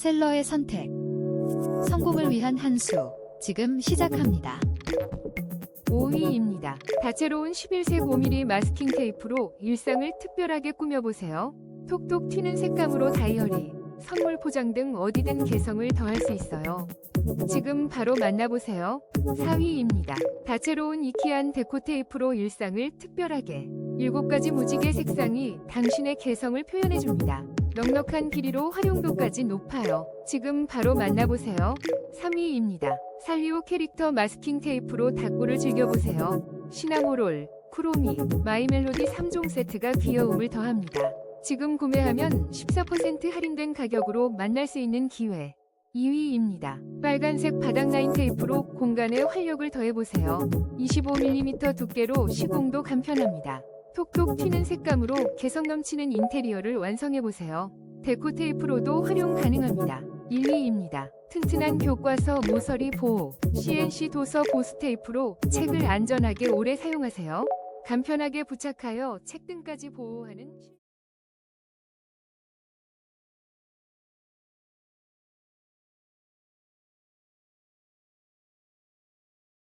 셀러의 선택. 성공을 위한 한 수. 지금 시작합니다. 5위입니다. 다채로운 11색 5mm 마스킹 테이프로 일상을 특별하게 꾸며보세요. 톡톡 튀는 색감으로 다이어리, 선물 포장 등 어디든 개성을 더할 수 있어요. 지금 바로 만나보세요. 4위입니다. 다채로운 이키한 데코 테이프로 일상을 특별하게 7가지 무지개 색상이 당신의 개성을 표현해줍니다. 넉넉한 길이로 활용도까지 높아요. 지금 바로 만나보세요. 3위입니다. 살리오 캐릭터 마스킹 테이프로 닭고를 즐겨보세요. 시나모롤, 쿠로미, 마이멜로디 3종 세트가 귀여움을 더합니다. 지금 구매하면 14% 할인된 가격으로 만날 수 있는 기회. 2위입니다. 빨간색 바닥 라인 테이프로 공간에 활력을 더해보세요. 25mm 두께로 시공도 간편합니다. 톡톡 튀는 색감으로 개성 넘치는 인테리어를 완성해보세요. 데코 테이프로도 활용 가능합니다. 1위입니다. 튼튼한 교과서 모서리 보호, CNC 도서 보스 테이프로 책을 안전하게 오래 사용하세요. 간편하게 부착하여 책 등까지 보호하는